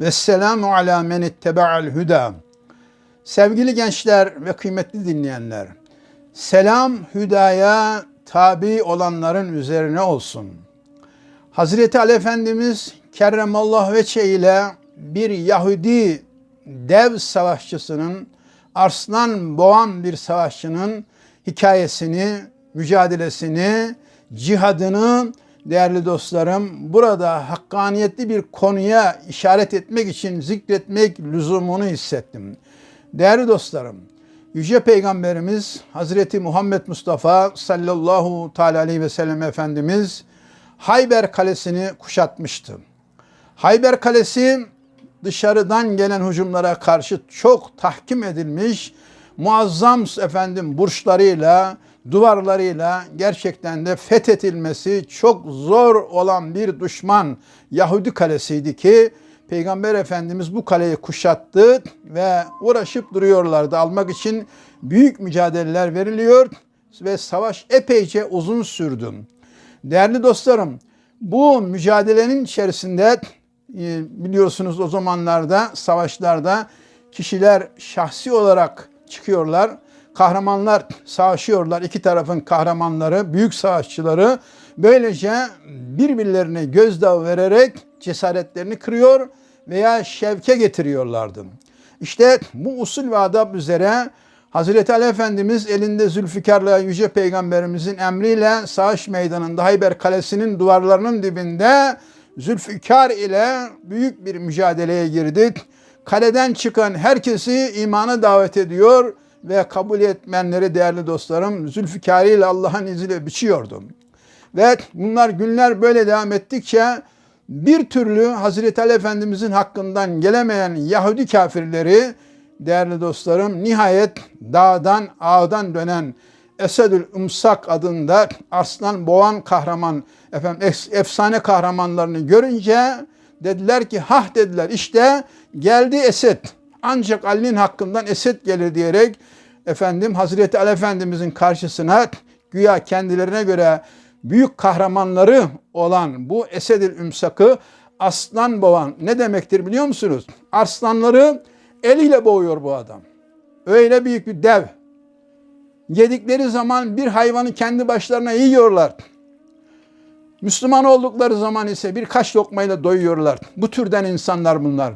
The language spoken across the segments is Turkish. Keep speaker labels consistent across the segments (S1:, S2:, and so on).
S1: ve selamu ala men ittebe'al huda. Sevgili gençler ve kıymetli dinleyenler, selam hüdaya tabi olanların üzerine olsun. Hazreti Ali Efendimiz kerremallahu veçhe ile bir Yahudi dev savaşçısının, arslan boğan bir savaşçının hikayesini, mücadelesini, cihadını değerli dostlarım burada hakkaniyetli bir konuya işaret etmek için zikretmek lüzumunu hissettim. Değerli dostlarım, Yüce Peygamberimiz Hazreti Muhammed Mustafa sallallahu teala aleyhi ve sellem Efendimiz Hayber Kalesi'ni kuşatmıştı. Hayber Kalesi dışarıdan gelen hücumlara karşı çok tahkim edilmiş, muazzam efendim burçlarıyla, duvarlarıyla gerçekten de fethedilmesi çok zor olan bir düşman Yahudi kalesiydi ki Peygamber Efendimiz bu kaleyi kuşattı ve uğraşıp duruyorlardı. Almak için büyük mücadeleler veriliyor ve savaş epeyce uzun sürdü. Değerli dostlarım, bu mücadelenin içerisinde e, biliyorsunuz o zamanlarda savaşlarda kişiler şahsi olarak çıkıyorlar. Kahramanlar savaşıyorlar. İki tarafın kahramanları, büyük savaşçıları böylece birbirlerine gözdağı vererek cesaretlerini kırıyor veya şevke getiriyorlardı. İşte bu usul ve adab üzere Hazreti Ali Efendimiz elinde Zülfikar'la Yüce Peygamberimizin emriyle savaş meydanında Hayber Kalesi'nin duvarlarının dibinde Zülfikar ile büyük bir mücadeleye girdi. Kaleden çıkan herkesi imana davet ediyor ve kabul etmenleri değerli dostlarım Zülfikar ile Allah'ın izniyle biçiyordu. Ve bunlar günler böyle devam ettikçe bir türlü Hazreti Ali Efendimizin hakkından gelemeyen Yahudi kafirleri değerli dostlarım nihayet dağdan ağdan dönen Esedül Umsak adında aslan boğan kahraman efendim efsane kahramanlarını görünce dediler ki hah dediler işte geldi Esed. Ancak Ali'nin hakkından Esed gelir diyerek efendim Hazreti Ali Efendimizin karşısına güya kendilerine göre büyük kahramanları olan bu Esedül Ümsak'ı aslan boğan ne demektir biliyor musunuz? Arslanları eliyle boğuyor bu adam. Öyle büyük bir dev. Yedikleri zaman bir hayvanı kendi başlarına yiyorlar. Müslüman oldukları zaman ise birkaç lokmayla doyuyorlar. Bu türden insanlar bunlar.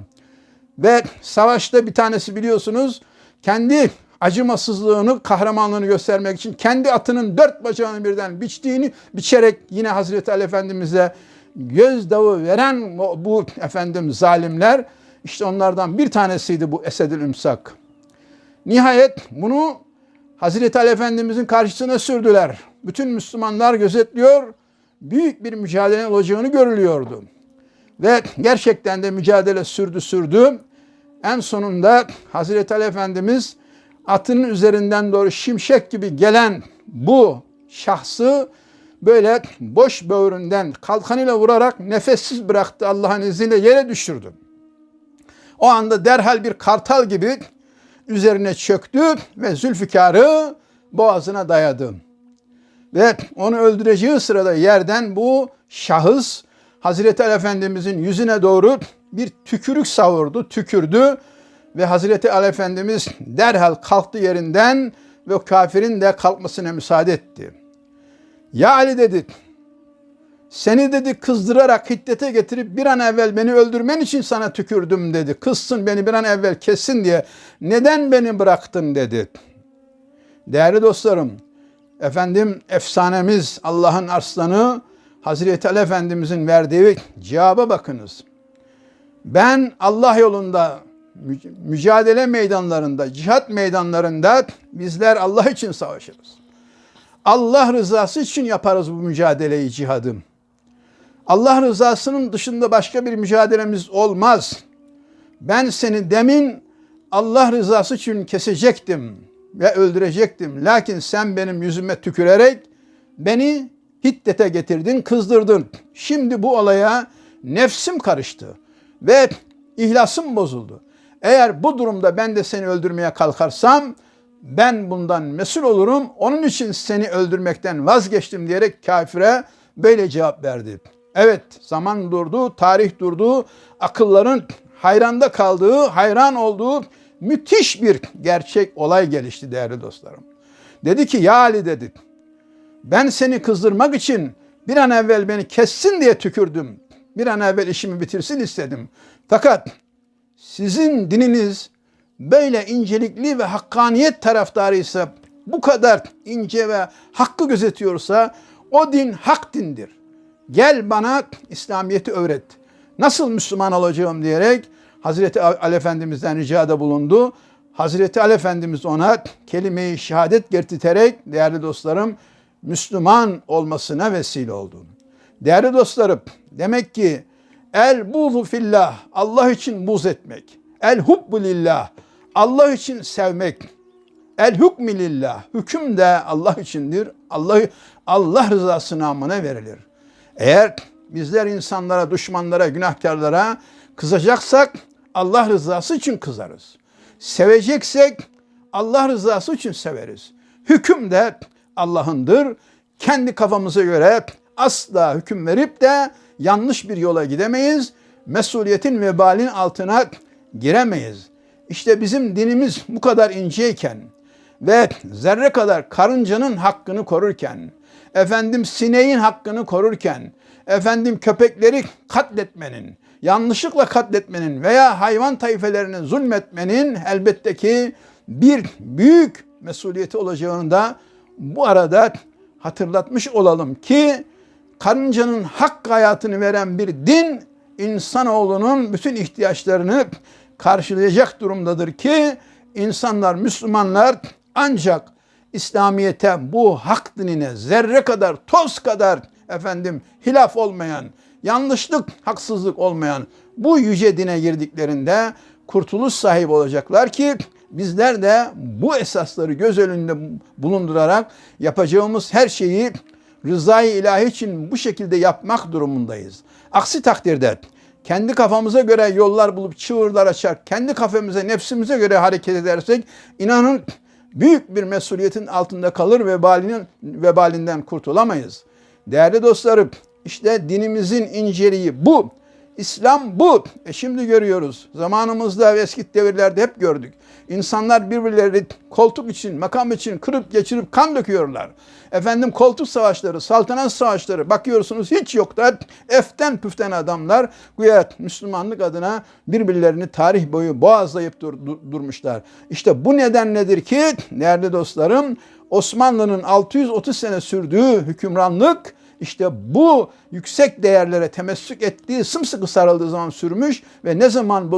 S1: Ve savaşta bir tanesi biliyorsunuz kendi acımasızlığını, kahramanlığını göstermek için kendi atının dört bacağını birden biçtiğini biçerek yine Hazreti Ali Efendimiz'e gözdağı veren bu efendim zalimler işte onlardan bir tanesiydi bu Esedül Ümsak. Nihayet bunu Hazreti Ali Efendimizin karşısına sürdüler. Bütün Müslümanlar gözetliyor. Büyük bir mücadele olacağını görülüyordu. Ve gerçekten de mücadele sürdü sürdü. En sonunda Hazreti Ali Efendimiz atının üzerinden doğru şimşek gibi gelen bu şahsı böyle boş böğründen kalkanıyla vurarak nefessiz bıraktı Allah'ın izniyle yere düşürdü. O anda derhal bir kartal gibi üzerine çöktü ve Zülfikar'ı boğazına dayadı. Ve onu öldüreceği sırada yerden bu şahıs Hazreti Ali Efendimizin yüzüne doğru bir tükürük savurdu, tükürdü ve Hazreti Ali Efendimiz derhal kalktı yerinden ve kafirin de kalkmasına müsaade etti. Ya Ali dedi, seni dedi kızdırarak hiddete getirip bir an evvel beni öldürmen için sana tükürdüm dedi. Kızsın beni bir an evvel kessin diye. Neden beni bıraktın dedi. Değerli dostlarım, efendim efsanemiz Allah'ın arslanı Hazreti Ali Efendimizin verdiği cevaba bakınız. Ben Allah yolunda mücadele meydanlarında, cihat meydanlarında bizler Allah için savaşırız. Allah rızası için yaparız bu mücadeleyi, cihadım. Allah rızasının dışında başka bir mücadelemiz olmaz. Ben seni demin Allah rızası için kesecektim ve öldürecektim. Lakin sen benim yüzüme tükürerek beni hiddete getirdin, kızdırdın. Şimdi bu olaya nefsim karıştı ve ihlasım bozuldu. Eğer bu durumda ben de seni öldürmeye kalkarsam ben bundan mesul olurum. Onun için seni öldürmekten vazgeçtim diyerek kafire böyle cevap verdi. Evet zaman durdu, tarih durdu. Akılların hayranda kaldığı, hayran olduğu müthiş bir gerçek olay gelişti değerli dostlarım. Dedi ki ya Ali dedi ben seni kızdırmak için bir an evvel beni kessin diye tükürdüm. Bir an evvel işimi bitirsin istedim. Fakat sizin dininiz böyle incelikli ve hakkaniyet taraftarıysa bu kadar ince ve hakkı gözetiyorsa o din hak dindir. Gel bana İslamiyet'i öğret. Nasıl Müslüman olacağım diyerek Hazreti Ali Efendimiz'den ricada bulundu. Hazreti Ali Efendimiz ona kelime-i şehadet getirterek değerli dostlarım Müslüman olmasına vesile oldu. Değerli dostlarım demek ki el buğzu fillah Allah için buz etmek. El hubbu lillah Allah için sevmek. El hukmi lillah hüküm de Allah içindir. Allah Allah rızası namına verilir. Eğer bizler insanlara, düşmanlara, günahkarlara kızacaksak Allah rızası için kızarız. Seveceksek Allah rızası için severiz. Hüküm de Allah'ındır. Kendi kafamıza göre asla hüküm verip de yanlış bir yola gidemeyiz. Mesuliyetin vebalin altına giremeyiz. İşte bizim dinimiz bu kadar inceyken ve zerre kadar karıncanın hakkını korurken, efendim sineğin hakkını korurken, efendim köpekleri katletmenin, yanlışlıkla katletmenin veya hayvan tayfelerine zulmetmenin elbette ki bir büyük mesuliyeti olacağını da bu arada hatırlatmış olalım ki karıncanın hak hayatını veren bir din insanoğlunun bütün ihtiyaçlarını karşılayacak durumdadır ki insanlar, Müslümanlar ancak İslamiyete bu hak dinine zerre kadar, toz kadar efendim hilaf olmayan, yanlışlık, haksızlık olmayan bu yüce dine girdiklerinde kurtuluş sahibi olacaklar ki bizler de bu esasları göz önünde bulundurarak yapacağımız her şeyi rızayı ilahi için bu şekilde yapmak durumundayız. Aksi takdirde kendi kafamıza göre yollar bulup çığırlar açar, kendi kafamıza, nefsimize göre hareket edersek inanın büyük bir mesuliyetin altında kalır vebalinin vebalinden kurtulamayız. Değerli dostlarım, işte dinimizin inceliği bu. İslam bu. E şimdi görüyoruz. Zamanımızda ve eski devirlerde hep gördük. İnsanlar birbirleri koltuk için, makam için kırıp geçirip kan döküyorlar. Efendim koltuk savaşları, saltanat savaşları bakıyorsunuz hiç yok da eften püften adamlar güya Müslümanlık adına birbirlerini tarih boyu boğazlayıp dur, dur, durmuşlar. İşte bu neden nedir ki değerli dostlarım Osmanlı'nın 630 sene sürdüğü hükümranlık işte bu yüksek değerlere temessük ettiği, sımsıkı sarıldığı zaman sürmüş ve ne zaman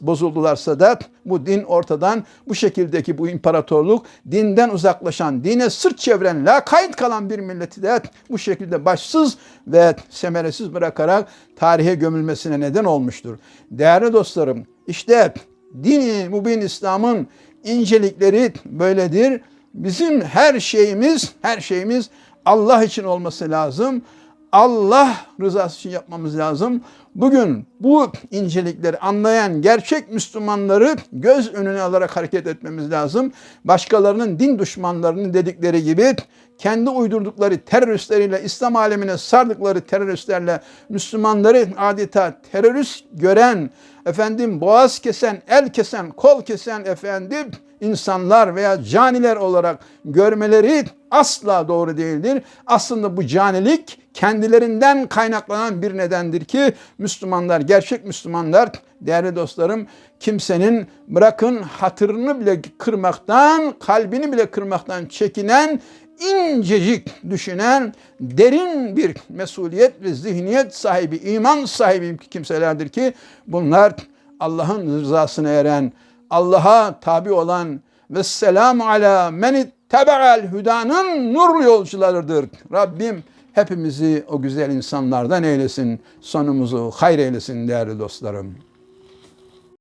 S1: bozuldularsa da bu din ortadan bu şekildeki bu imparatorluk dinden uzaklaşan, dine sırt çeviren, lakayt kalan bir milleti de bu şekilde başsız ve semeresiz bırakarak tarihe gömülmesine neden olmuştur. Değerli dostlarım işte dini mübin İslam'ın incelikleri böyledir. Bizim her şeyimiz, her şeyimiz Allah için olması lazım. Allah rızası için yapmamız lazım. Bugün bu incelikleri anlayan gerçek Müslümanları göz önüne alarak hareket etmemiz lazım. Başkalarının din düşmanlarının dedikleri gibi kendi uydurdukları teröristleriyle İslam alemine sardıkları teröristlerle Müslümanları adeta terörist gören, efendim boğaz kesen, el kesen, kol kesen efendim insanlar veya caniler olarak görmeleri asla doğru değildir. Aslında bu canilik kendilerinden kaynaklanan bir nedendir ki Müslümanlar, gerçek Müslümanlar değerli dostlarım kimsenin bırakın hatırını bile kırmaktan, kalbini bile kırmaktan çekinen incecik düşünen derin bir mesuliyet ve zihniyet sahibi, iman sahibi kimselerdir ki bunlar Allah'ın rızasına eren, Allah'a tabi olan ve selamu ala men ittebe'al hudanın nurlu yolcularıdır. Rabbim hepimizi o güzel insanlardan eylesin. Sonumuzu hayır eylesin değerli dostlarım.